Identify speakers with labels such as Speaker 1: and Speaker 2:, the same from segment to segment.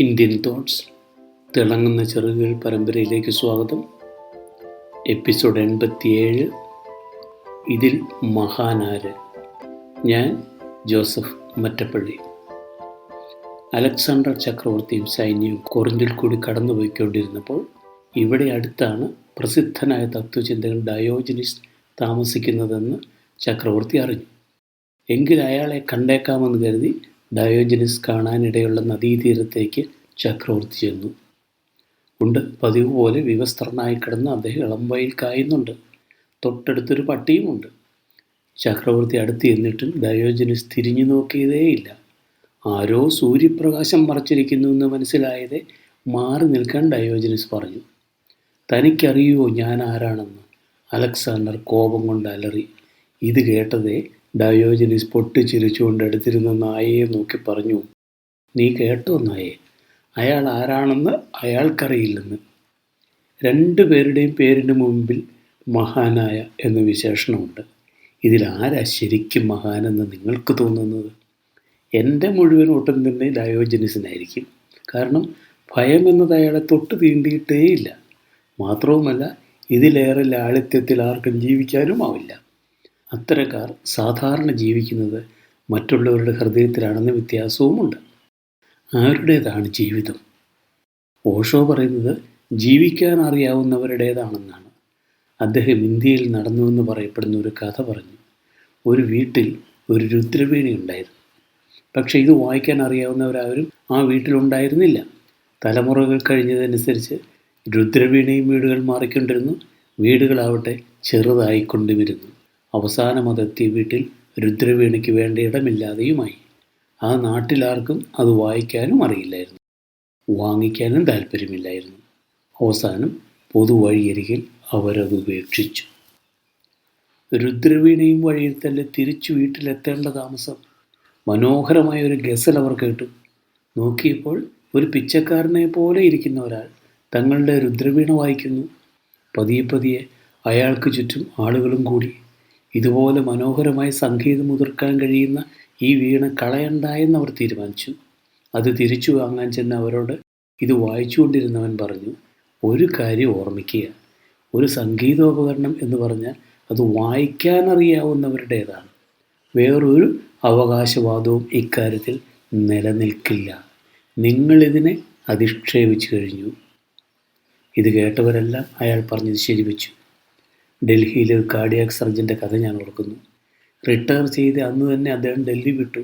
Speaker 1: Indian thoughts തിളങ്ങുന്ന ചെറുകൾ പരമ്പരയിലേക്ക് സ്വാഗതം. എപ്പിസോഡ് എൺപത്തിയേഴ്. ഇതിൽ മഹാനാര്? ഞാൻ ജോസഫ് മറ്റപ്പള്ളി. അലക്സാണ്ടർ ചക്രവർത്തിയും സൈന്യവും കൊറിഞ്ചിൽ കൂടി കടന്നുപോയിക്കൊണ്ടിരുന്നപ്പോൾ ഇവിടെ അടുത്താണ് പ്രസിദ്ധനായ തത്വചിന്തകൻ ഡയോജനിസ് താമസിക്കുന്നതെന്ന് ചക്രവർത്തി അറിഞ്ഞു. എങ്കിൽ അയാളെ കണ്ടേക്കാമെന്ന് കരുതി ഡയോജനിസ് കാണാനിടയുള്ള നദീതീരത്തേക്ക് ചക്രവർത്തി ചെന്നു. ഉണ്ട് പതിവ് പോലെ വിവസ്ത്രനായി കിടന്ന് അദ്ദേഹം ഇളംവയിൽ കായുന്നുണ്ട്. തൊട്ടടുത്തൊരു പട്ടിയുമുണ്ട്. ചക്രവർത്തി അടുത്ത് എന്നിട്ടും ഡയോജനിസ് തിരിഞ്ഞു നോക്കിയതേയില്ല. ആരോ സൂര്യപ്രകാശം മറച്ചിരിക്കുന്നു എന്ന് മനസ്സിലായതേ മാറി നിൽക്കാൻ ഡയോജനിസ് പറഞ്ഞു. തനിക്കറിയുമോ ഞാൻ ആരാണെന്ന്? അലക്സാണ്ടർ കോപം കൊണ്ട് അലറി. ഇത് കേട്ടതേ ഡയോജനിസ് പൊട്ടിച്ചിരിച്ചുകൊണ്ട് അടുത്തിരുന്ന നായയെ നോക്കി പറഞ്ഞു നീ കേട്ടോ നായെ അയാൾ ആരാണെന്ന് അയാൾക്കറിയില്ലെന്ന്. രണ്ടു പേരുടെയും പേരിന് മുമ്പിൽ മഹാനായ എന്ന വിശേഷണമുണ്ട്. ഇതിൽ ആരാ ശരിക്കും മഹാനെന്ന് നിങ്ങൾക്ക് തോന്നുന്നത്? എന്റെ മുഴുവൻ ഓട്ടം തന്നെ ഡയോജനിസിനായിരിക്കും കാരണം ഭയം എന്നത് അയാളെ തൊട്ട് തീണ്ടിയിട്ടേയില്ല. മാത്രവുമല്ല ഇതിലേറെ ലാളിത്യത്തിൽ ആർക്കും ജീവിക്കാനും ആവില്ല. അത്തരക്കാർ സാധാരണ ജീവിക്കുന്നത് മറ്റുള്ളവരുടെ ഹൃദയത്തിലാണെന്ന വ്യത്യാസവുമുണ്ട്. ആരുടേതാണ് ജീവിതം? ഓഷോ പറയുന്നത് ജീവിക്കാൻ അറിയാവുന്നവരുടേതാണെന്നാണ്. അദ്ദേഹം ഇന്ത്യയിൽ നടന്നുവെന്ന് പറയപ്പെടുന്ന ഒരു കഥ പറഞ്ഞു. ഒരു വീട്ടിൽ ഒരു രുദ്രവീണി ഉണ്ടായിരുന്നു. പക്ഷേ ഇത് വായിക്കാൻ അറിയാവുന്നവരാരും ആ വീട്ടിലുണ്ടായിരുന്നില്ല. തലമുറകൾ കഴിഞ്ഞതനുസരിച്ച് രുദ്രവീണയും വീടുകൾ മാറിക്കൊണ്ടിരുന്നു. വീടുകളാവട്ടെ ചെറുതായിക്കൊണ്ടുവരുന്നു അവസാനം അതെത്തിയ വീട്ടിൽ രുദ്രവീണയ്ക്ക് വേണ്ട ഇടമില്ലാതെയുമായി. ആ നാട്ടിലാർക്കും അത് വായിക്കാനും അറിയില്ലായിരുന്നു. വാങ്ങിക്കാനും താല്പര്യമില്ലായിരുന്നു അവസാനം പൊതുവഴിയരികിൽ അവരത് ഉപേക്ഷിച്ചു. രുദ്രവീണയും വഴിയിൽ തന്നെ തിരിച്ചു വീട്ടിലെത്തേണ്ട താമസം മനോഹരമായ ഒരു ഗസൽ അവർ കേട്ടു. നോക്കിയപ്പോൾ ഒരു പിച്ചക്കാരനെ പോലെ ഇരിക്കുന്ന ഒരാൾ തങ്ങളുടെ രുദ്രവീണ വായിക്കുന്നു. പതിയെ പതിയെ അയാൾക്ക് ചുറ്റും ആളുകളും കൂടി ഇതുപോലെ മനോഹരമായി സംഗീതം മുതിർക്കാൻ കഴിയുന്ന ഈ വീണ കളയണ്ട അവർ തീരുമാനിച്ചു. അത് തിരിച്ചു വാങ്ങാൻ ചെന്ന അവരോട് ഇത് വായിച്ചുകൊണ്ടിരുന്നവൻ പറഞ്ഞു ഒരു കാര്യം ഓർമ്മിക്കുക. ഒരു സംഗീതോപകരണം എന്ന് പറഞ്ഞാൽ അത് വായിക്കാനറിയാവുന്നവരുടേതാണ്. വേറൊരു അവകാശവാദവും ഇക്കാര്യത്തിൽ നിലനിൽക്കില്ല. നിങ്ങളിതിനെ അധിക്ഷേപിച്ചു കഴിഞ്ഞു. ഇത് കേട്ടവരെല്ലാം അയാൾ പറഞ്ഞത് ശരിവെച്ചു. ഡൽഹിയിലെ ഒരു കാർഡിയാക് സർജന്റെ കഥ ഞാൻ ഓർക്കുന്നു. റിട്ടയർ ചെയ്ത് അന്ന് തന്നെ അദ്ദേഹം ഡൽഹി വിട്ടു.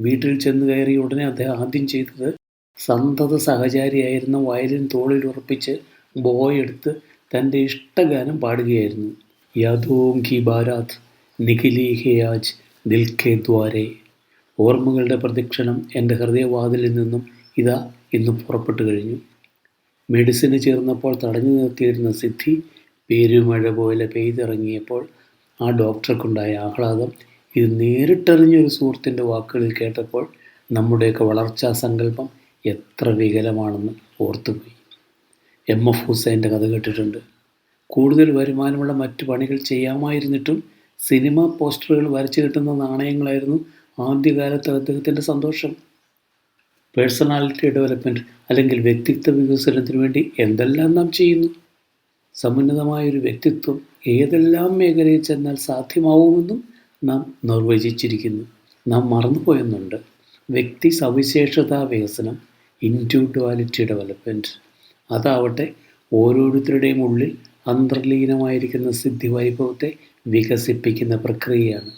Speaker 1: വീട്ടിൽ ചെന്ന് കയറി ഉടനെ അദ്ദേഹം ആദ്യം ചെയ്തത് സന്തത സഹചാരിയായിരുന്ന വയലിൻ തോളിൽ ഉറപ്പിച്ച് ബോയ് എടുത്ത് തന്റെ ഇഷ്ടഗാനം പാടുകയായിരുന്നു. യാദോം കി ബാരാത് നിഖിലി ഹെയാജ് ദിൽ കെ ദ്വാരെ. ഓർമ്മകളുടെ പ്രദക്ഷിണം എന്റെ ഹൃദയവാതിലിൽ നിന്നും ഇതാ ഇന്ന് പുറപ്പെട്ടു കഴിഞ്ഞു. മെഡിസിന് ചേർന്നപ്പോൾ തടഞ്ഞു നിർത്തിയിരുന്ന സിദ്ധി പേരുമഴ പോലെ പെയ്തിറങ്ങിയപ്പോൾ ആ ഡോക്ടർക്കുണ്ടായ ആഹ്ലാദം ഇത് നേരിട്ടറിഞ്ഞൊരു സുഹൃത്തിന്റെ വാക്കുകളിൽ കേട്ടപ്പോൾ നമ്മുടെയൊക്കെ വളർച്ചാ സങ്കല്പം എത്ര വികലമാണെന്ന് ഓർത്തുപോയി. എം. എഫ്. ഹുസൈന്റെ കഥ കേട്ടിട്ടുണ്ട്. കൂടുതൽ വരുമാനമുള്ള മറ്റു പണികൾ ചെയ്യാമായിരുന്നിട്ടും സിനിമ പോസ്റ്ററുകൾ വരച്ചു കിട്ടുന്ന നാണയങ്ങളായിരുന്നു ആദ്യകാലത്ത് അദ്ദേഹത്തിന്റെ സന്തോഷം. പേഴ്സണാലിറ്റി ഡെവലപ്മെന്റ് അല്ലെങ്കിൽ വ്യക്തിത്വ വികസനത്തിന് വേണ്ടി എന്തെല്ലാം നാം ചെയ്യുന്നു? സമുന്നതമായൊരു വ്യക്തിത്വം ഏതെല്ലാം മേഖലയിൽ ചെന്നാൽ സാധ്യമാവുമെന്നും നാം നിർവചിച്ചിരിക്കുന്നു. നാം മറന്നുപോയെന്നുണ്ട്. വ്യക്തി സവിശേഷതാ വികസനം ഇൻഡിവിഡ്വാലിറ്റി ഡെവലപ്മെന്റ് അതാവട്ടെ ഓരോരുത്തരുടെയും ഉള്ളിൽ അന്തർലീനമായിരിക്കുന്ന സിദ്ധി വൈഭവത്തെ വികസിപ്പിക്കുന്ന പ്രക്രിയയാണ്.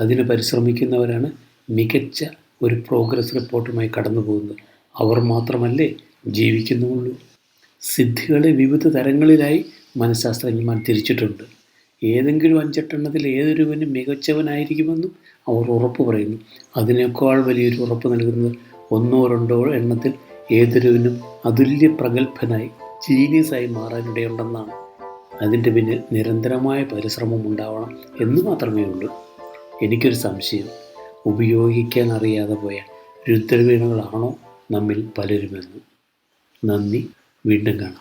Speaker 1: അതിന് പരിശ്രമിക്കുന്നവരാണ് മികച്ച ഒരു പ്രോഗ്രസ് റിപ്പോർട്ടുമായി കടന്നു പോകുന്നത് അവർ മാത്രമല്ലേ ജീവിക്കുന്നുള്ളൂ. സിദ്ധികളെ വിവിധ തരങ്ങളിലായി മനഃശാസ്ത്രജ്ഞന്മാർ തിരിച്ചിട്ടുണ്ട്. ഏതെങ്കിലും അഞ്ചെട്ടെണ്ണത്തിൽ ഏതൊരുവനും മികച്ചവനായിരിക്കുമെന്നും അവർ ഉറപ്പ് പറയുന്നു. അതിനേക്കാൾ വലിയൊരു ഉറപ്പ് നൽകുന്നത് ഒന്നോ രണ്ടോ എണ്ണത്തിൽ ഏതൊരുവനും അതുല്യ പ്രഗത്ഭനായി ജീനിയസായി മാറാനിടയുണ്ടെന്നാണ്. അതിന്റെ പിന്നിൽ നിരന്തരമായ പരിശ്രമം ഉണ്ടാവണം എന്ന് മാത്രമേ ഉള്ളൂ എനിക്കൊരു സംശയം. ഉപയോഗിക്കാൻ അറിയാതെ പോയ രുദ്രവീണകളാണോ നമ്മിൽ പലരുമെന്ന്? നന്ദി. വീണ്ടും കാണാം.